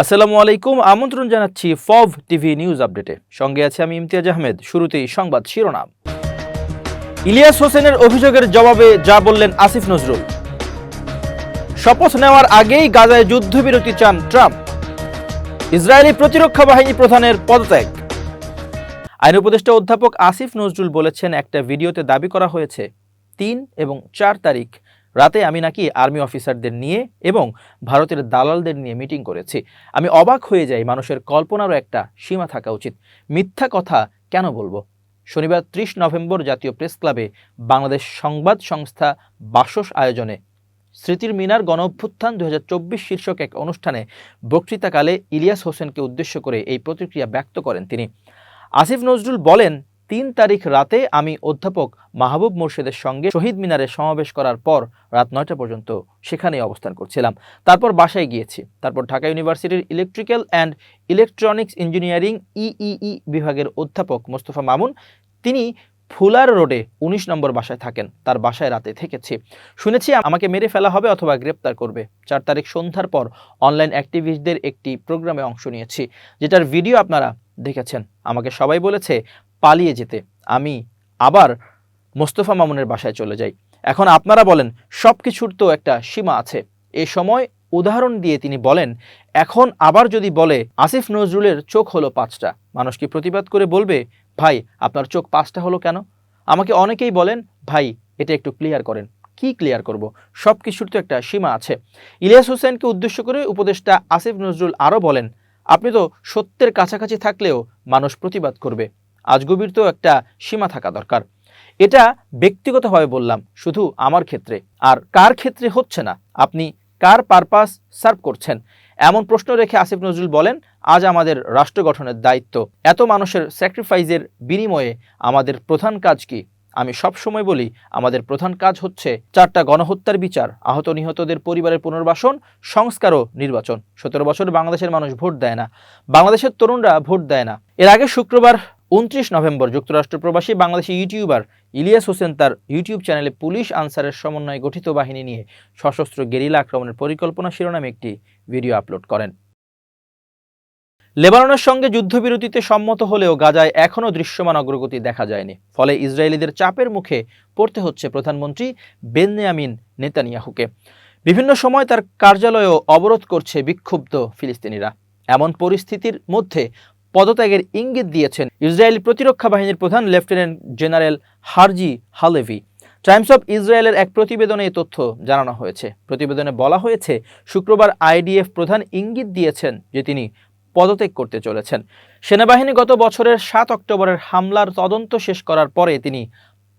আসসালামু আলাইকুম, আমন্ত্রণ জানাচ্ছি ফভ টিভি নিউজ আপডেটে। সঙ্গে আছে আমি ইমতিয়াজ আহমেদ, শুরুতেই সংবাদ শিরোনাম। ইলিয়াস হোসেনের অভিযোগের জবাবে যা বললেন আসিফ নজরুল। শপথ নেওয়ার আগেই গাজায় যুদ্ধবিরতি চান ট্রাম্প। ইসরায়েলি প্রতিরক্ষা বাহিনী প্রধানের পদত্যাগ। আইন উপদেষ্টা অধ্যাপক আসিফ নজরুল বলেছেন, একটা ভিডিওতে দাবি করা হয়েছে, তিন এবং চার তারিখ রাতে আমি নাকি আর্মি অফিসারদের নিয়ে এবং ভারতের দালালদের নিয়ে মিটিং করেছি। আমি অবাক হয়ে যাই মানুষের কল্পনারও একটা সীমা থাকা উচিত। মিথ্যা কথা কেন বলব? শনিবার ত্রিশ নভেম্বর জাতীয় প্রেস ক্লাবে বাংলাদেশ সংবাদ সংস্থা বাসস আয়োজনে স্মৃতির মিনার গণ অভ্যুত্থান দু শীর্ষক এক অনুষ্ঠানে বক্তৃতাকালে ইলিয়াস হোসেনকে উদ্দেশ্য করে এই প্রতিক্রিয়া ব্যক্ত করেন তিনি। আসিফ নজরুল বলেন তিন তারিখ রাতে আমি অধ্যাপক মাহবুব মোর্শেদের সঙ্গে শহীদ মিনারে সমাবেশ করার পর রাত নয়টা পর্যন্ত সেখানেই অবস্থান করছিলাম। তারপর বাসায় গিয়েছি। তারপর ঢাকা ইউনিভার্সিটির electrical and electronics engineering EEE বিভাগের অধ্যাপক মোস্তফা মামুন, তিনি ফুলার রোডে উনিশ নম্বর বাসায় থাকেন। তার বাসায় রাতে থেকেছি। শুনেছি আমাকে মেরে ফেলা হবে অথবা গ্রেপ্তার করবে। চার তারিখ সন্ধ্যার পর অনলাইন অ্যাক্টিভিস্টদের একটি প্রোগ্রামে অংশ নিয়েছি, যেটার ভিডিও আপনারা দেখেছেন। আমাকে সবাই বলেছে পালিয়ে যেতে। আমি আবার মোস্তফা মামুনের বাসায় চলে যাই। এখন আপনারা বলেন সব কিছুর তো একটা সীমা আছে। এ সময় উদাহরণ দিয়ে তিনি বলেন, এখন আবার যদি বলে, আসিফ নজরুলের চোখ হলো পাঁচটা। মানুষ কি প্রতিবাদ করে বলবে, ভাই, আপনার চোখ পাঁচটা হলো কেন? আমাকে অনেকেই বলেন, ভাই, এটা একটু ক্লিয়ার করেন। কি ক্লিয়ার করব? সব কিছুর তো একটা সীমা আছে। ইলিয়াস হোসেনকে উদ্দেশ্য করে উপদেষ্টা আসিফ নজরুল আরও বলেন, আপনি তো সত্যের কাছাকাছি থাকলেও মানুষ প্রতিবাদ করবে। আজগুবির তো একটা সীমা থাকা দরকার। এটা ব্যক্তিগতভাবে বললাম, শুধু আমার ক্ষেত্রে। আর কার ক্ষেত্রে হচ্ছে না? আপনি কার পারপাস সার্ভ করছেন? এমন প্রশ্ন রেখে আসিফ নজরুল বলেন, আজ আমাদের রাষ্ট্র গঠনের দায়িত্ব। এত মানুষের স্যাক্রিফাইসের বিনিময়ে আমাদের প্রধান কাজ কি? আমি সব সময় বলি, আমাদের প্রধান কাজ হচ্ছে চারটা গণহত্যার বিচার, আহত নিহতদের পরিবারের পুনর্বাসন, সংস্কার ও নির্বাচন। সতেরো বছর বাংলাদেশের মানুষ ভোট দেয় না। বাংলাদেশের তরুণরা ভোট দেয় না। এর আগে শুক্রবার উনত্রিশ নভেম্বর যুক্তরাষ্ট্র প্রবাসী বাংলাদেশি ইউটিউবার ইলিয়াস হোসেন তার ইউটিউব চ্যানেলে পুলিশ আনসারের সমন্বয়ে গঠিত বাহিনী নিয়ে সশস্ত্র গেরিলা আক্রমণের পরিকল্পনা শিরোনামে একটি ভিডিও আপলোড করেন। লেবাননের সঙ্গে যুদ্ধবিরতিতে সম্মত হলেও গাজায় এখনও দৃশ্যমান অগ্রগতি দেখা যায়নি। ফলে ইসরায়েলিদের চাপের মুখে পড়তে হচ্ছে প্রধানমন্ত্রী বেন্যামিন নেতানিয়াহুকে। বিভিন্ন সময় তার কার্যালয়ও অবরোধ করছে বিক্ষুব্ধ ফিলিস্তিনিরা। এমন পরিস্থিতির মধ্যে পদত্যাগের ইঙ্গিত দিয়েছেন ইসরায়েলি প্রতিরক্ষা বাহিনীর প্রধান lieutenant general Herzi Halevi. Times of ইসরায়েলের এক প্রতিবেদনে এই তথ্য জানানো হয়েছে। প্রতিবেদনে বলা হয়েছে, শুক্রবার আইডিএফ প্রধান ইঙ্গিত দিয়েছেন যে তিনি পদত্যাগ করতে চলেছেন। সেনাবাহিনী গত বছরের সাত অক্টোবরের হামলার তদন্ত শেষ করার পরে তিনি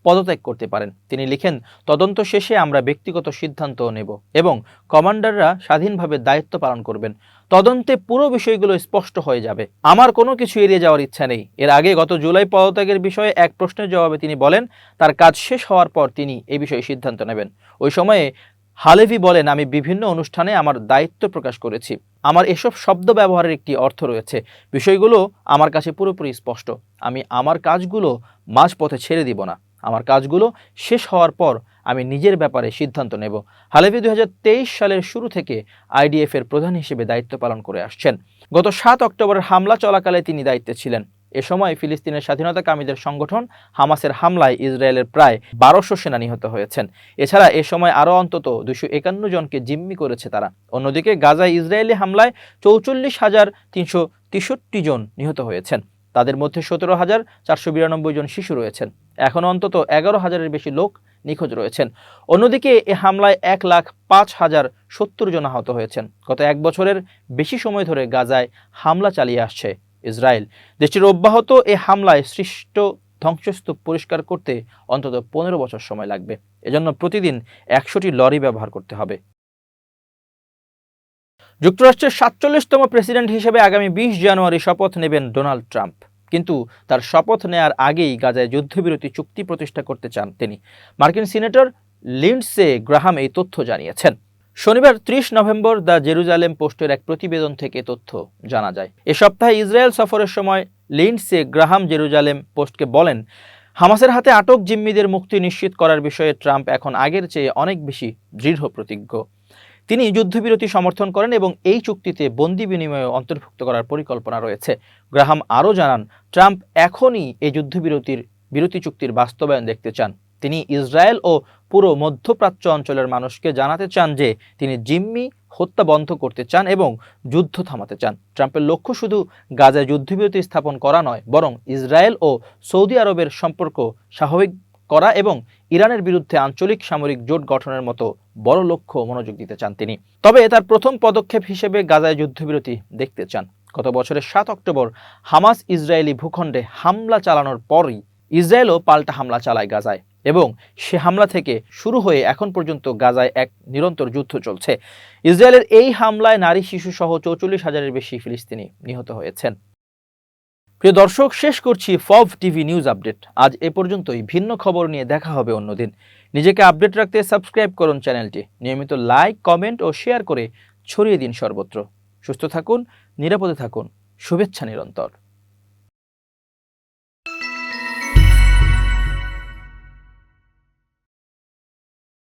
পদত্যাগ করতে পারেন। তিনি লিখেন, তদন্ত শেষে আমরা ব্যক্তিগত সিদ্ধান্ত নেব এবং কমান্ডাররা স্বাধীনভাবে দায়িত্ব পালন করবেন। তদন্তে পুরো বিষয়গুলো স্পষ্ট হয়ে যাবে। আমার কোনো কিছু এড়িয়ে যাওয়ার ইচ্ছা নেই। এর আগে গত জুলাই পদত্যাগের বিষয়ে এক প্রশ্নের জবাবে তিনি বলেন, তার কাজ শেষ হওয়ার পর তিনি এ বিষয়ে সিদ্ধান্ত নেবেন। ওই সময়ে হালেভি বলেন, আমি বিভিন্ন অনুষ্ঠানে আমার দায়িত্ব প্রকাশ করেছি। আমার এসব শব্দ ব্যবহারের একটি অর্থ রয়েছে। বিষয়গুলো আমার কাছে পুরোপুরি স্পষ্ট। আমি আমার কাজগুলো মাঝপথে ছেড়ে দিব না। আমার কাজগুলো শেষ হওয়ার পর আমি নিজের ব্যাপারে সিদ্ধান্ত নেব। হালেভি দুই হাজার তেইশ সালের শুরু থেকে আইডিএফ এর প্রধান হিসেবে দায়িত্ব পালন করে আসছেন। গত সাত অক্টোবরের হামলা চলাকালে তিনি দায়িত্বে ছিলেন। এ সময় ফিলিস্তিনের স্বাধীনতাকামীদের সংগঠন হামাসের হামলায় ইসরায়েলের প্রায় বারোশো সেনা নিহত হয়েছেন। এছাড়া এ সময় আরও অন্তত দুশো একান্ন জনকে জিম্মি করেছে তারা। অন্যদিকে গাজায় ইসরায়েলি হামলায় চৌচল্লিশ হাজার তিনশো তেষট্টি জন নিহত হয়েছেন। তাদের মধ্যে সতেরো হাজার চারশো বিরানব্বই জন শিশু রয়েছেন। এখন অন্তত এগারো হাজারের বেশি লোক নিখোঁজ রয়েছেন। অন্যদিকে এ হামলায় এক লাখ পাঁচ হাজার সত্তর জন আহত হয়েছেন। গত এক বছরের বেশি সময় ধরে গাজায় হামলা চালিয়ে আসছে ইসরায়েল। দেশটির অব্যাহত এ হামলায় সৃষ্ট ধ্বংসস্তূপ পরিষ্কার করতে অন্তত পনেরো বছর সময় লাগবে। এজন্য প্রতিদিন একশোটি লরি ব্যবহার করতে হবে। যুক্তরাষ্ট্রের সাতচল্লিশতম প্রেসিডেন্ট হিসেবে আগামী বিশ জানুয়ারি শপথ নেবেন ডোনাল্ড ট্রাম্প। কিন্তু তার শপথ নেয়ার আগেই গাজায় যুদ্ধবিরতি চুক্তি প্রতিষ্ঠা করতে চান তিনি। মার্কিন সিনেটর লিন্ডসে গ্রাহাম এই তথ্য জানিয়েছেন। শনিবার ত্রিশ নভেম্বর দ্য জেরুজালেম পোস্টের এক প্রতিবেদন থেকে তথ্য জানা যায়। এ সপ্তাহে ইসরায়েল সফরের সময় লিন্ডসে গ্রাহাম জেরুজালেম পোস্টকে বলেন, হামাসের হাতে আটক জিম্মিদের মুক্তি নিশ্চিত করার বিষয়ে ট্রাম্প এখন আগের চেয়ে অনেক বেশি দৃঢ় প্রতিজ্ঞ তিনি যুদ্ধবিরতি সমর্থন করেন এবং এই চুক্তিতে বন্দি বিনিময়ে অন্তর্ভুক্ত করার পরিকল্পনা রয়েছে। গ্রাহাম আরও জানান, ট্রাম্প এখনই এই যুদ্ধবিরতির, বিরতি চুক্তির বাস্তবায়ন দেখতে চান। তিনি ইসরায়েল ও পুরো মধ্যপ্রাচ্য অঞ্চলের মানুষকে জানাতে চান যে তিনি জিম্মি, হত্যা বন্ধ করতে চান এবং যুদ্ধ থামাতে চান। ট্রাম্পের লক্ষ্য শুধু গাজায় যুদ্ধবিরতি স্থাপন করা নয়, বরং ইসরায়েল ও সৌদি আরবের সম্পর্ক স্বাভাবিক করা এবং ইরানের বিরুদ্ধে আঞ্চলিক সামরিক জোট গঠনের মতো বড় লক্ষ্য মনোযোগ দিতে চান তিনি। তবে তার প্রথম পদক্ষেপ হিসেবে গাজায় যুদ্ধবিরতি দেখতে চান। গত বছরের সাত অক্টোবর হামাস ইসরায়েলি ভূখণ্ডে হামলা চালানোর পরই ইসরায়েলও পাল্টা হামলা চালায় গাজায় এবং সে হামলা থেকে শুরু হয়ে এখন পর্যন্ত গাজায় এক নিরন্তর যুদ্ধ চলছে। ইসরায়েলের এই হামলায় নারী শিশু সহ চৌচল্লিশ হাজারের বেশি ফিলিস্তিনি নিহত হয়েছেন। প্রিয় দর্শক, শেষ করছি ফব টিভি নিউজ আপডেট। আজ এ পর্যন্তই। ভিন্ন খবর নিয়ে দেখা হবে অন্যদিন। নিজেকে আপডেট রাখতে সাবস্ক্রাইব করুন চ্যানেলটি। নিয়মিত লাইক, কমেন্ট ও শেয়ার করে ছড়িয়ে দিন সর্বত্র। সুস্থ থাকুন, নিরাপদে থাকুন। শুভেচ্ছা নিরন্তর।